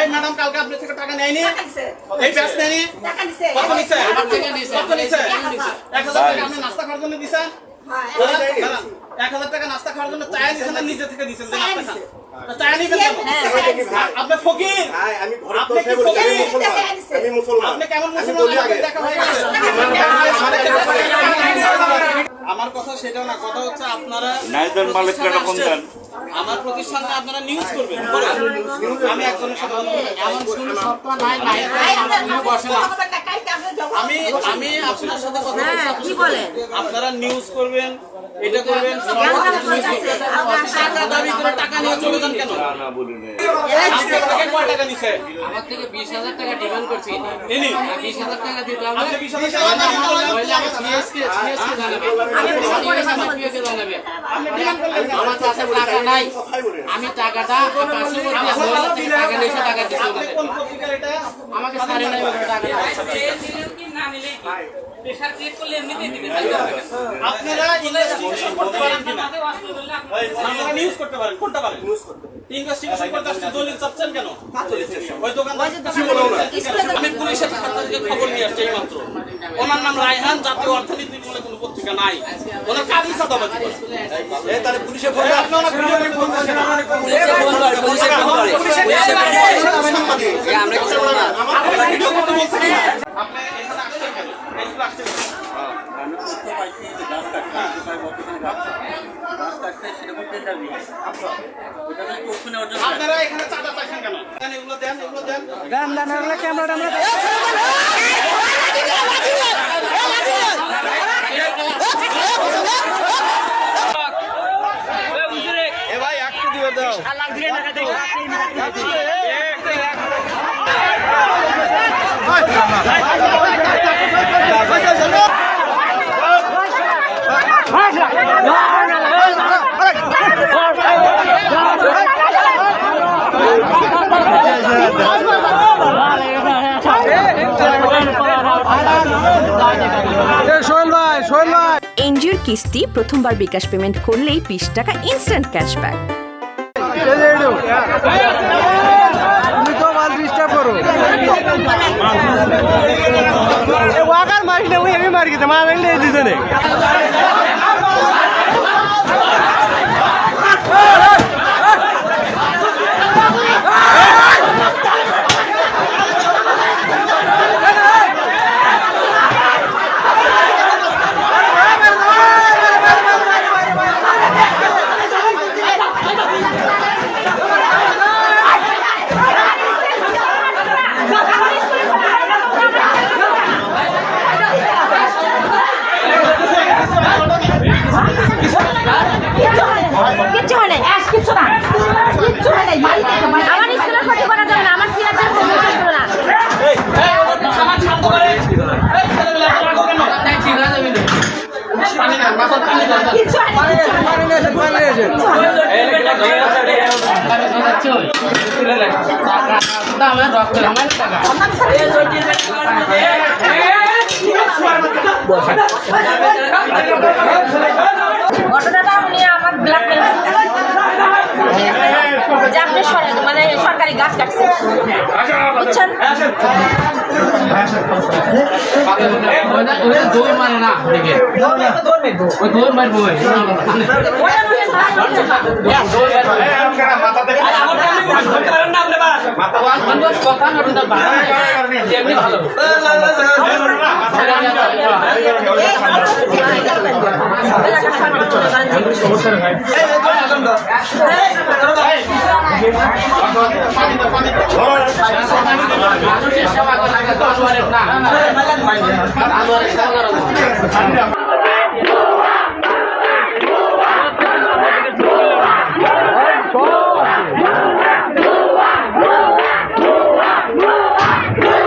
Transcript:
এই ম্যাডাম কালকে আপনার থেকে টাকা নেয়নি। এই ব্যাস নেয়নি। কত নিছে? আমার কত নিছে? এক হাজার। টাকা আপনি নাস্তা খাওয়ার জন্য দিছেন? হ্যাঁ, এক হাজার টাকা নাস্তা খাওয়ার জন্য চায়া দিছেন না নিজে থেকে দিছেন নাস্তা খান? হ্যাঁ। আপনি ফকির। আমি? মুসলমান। আপনি কেমন মুসলমান? হয়ে। আমার কথা সেটাও না কথা হচ্ছে আপনারা নাইজার মালিক এরকম দেন? আমার প্রতিষ্ঠানটা আপনারা নিউজ করবেন আমি একজনের সাথে। এমন শুরু সত্য নাই নাই বসে। আমি আমি আপনার সাথে কথা বলছি হ্যাঁ? আপনারা নিউজ করবেন এটা করবেন টাকা পয়সা আছে? আমরা টাকা দাবি করে টাকা নিয়ে চলে যান কেন? না না বলি নাই। আপনার থেকে কয় টাকা নিছে? আমার থেকে বিশ হাজার টাকা ডিমান্ড করছি। ইনি বিশ হাজার টাকা দিতে হবে বিশ হাজার টাকা দাবি করলেন। নইলে আমার সিএসকে সিএসকে জানাবে আমি জানাবে? আমার কাছে টাকা নাই। আমি টাকাটা টাকা নিয়ে এসে টাকা দিচ্ছি আপনি ওনাদের। কোন পত্রিকার এটা আমাকে সাড়ে নয় হাজার টাকা দেয়। আপনারা ইনভেস্টিগেশন করতে পারেন কিনা? আপনারা নিউজ করতে পারেন কোনটা পারেন? ইনভেস্টিগেশন করতে আসলে দলিল চাচ্ছেন কেন? ওই দোকানদার না। আমি পুলিশের খবর নিয়ে আসছি এই ওনার নাম রায়হান জাতীয় অর্থনীতি বলে কোনো পত্রিকা নাই। ওনার কাজই সাদাবাজি তাহলে পুলিশে ফোন করে ফোন করতে বলছেন না। আপনি এখানে আসছেন কেন? এই স্কুলে আসছেন কেন? আপনারা এখানে চাঁদা পাইছেন কেন? দেন, এগুলো দেন এগুলো দেন। এনজিওর কিস্তি প্রথমবার বিকাশ পেমেন্ট করলেই বিশ টাকা ইনস্ট্যান্ট ক্যাশব্যাক মারিস না ওই আমি মারি গেছে মা মারলে দুজনে কিচ্ছু হয় নাই আজ কিচ্ছু না কিচ্ছু হয় নাই বাড়ি থেকে বাড়ি আমার স্কুলের ক্ষতি করা যাবে না আমার ছেলেদের প্রমোশন করো না আমার শান্ত করে এই ছেলেগুলো এত রাগ কেন? তাই ঠিক আছে বিনু। পানি না, মাথার পানি না। কিচ্ছু হয় নাই কিচ্ছু হয় নাই। আমি শোনাচ্ছি ওই। টাকা, আমার রক্ত আমার টাকা ঘটনাটা উনি আমার ব্ল্যাকমেল যে আপনি সর- মানে সরকারি গাছ কাটছে। বুঝছেন? ওই দৌড় মারে না দেখে ওই দৌড় মারবো ওই ওটা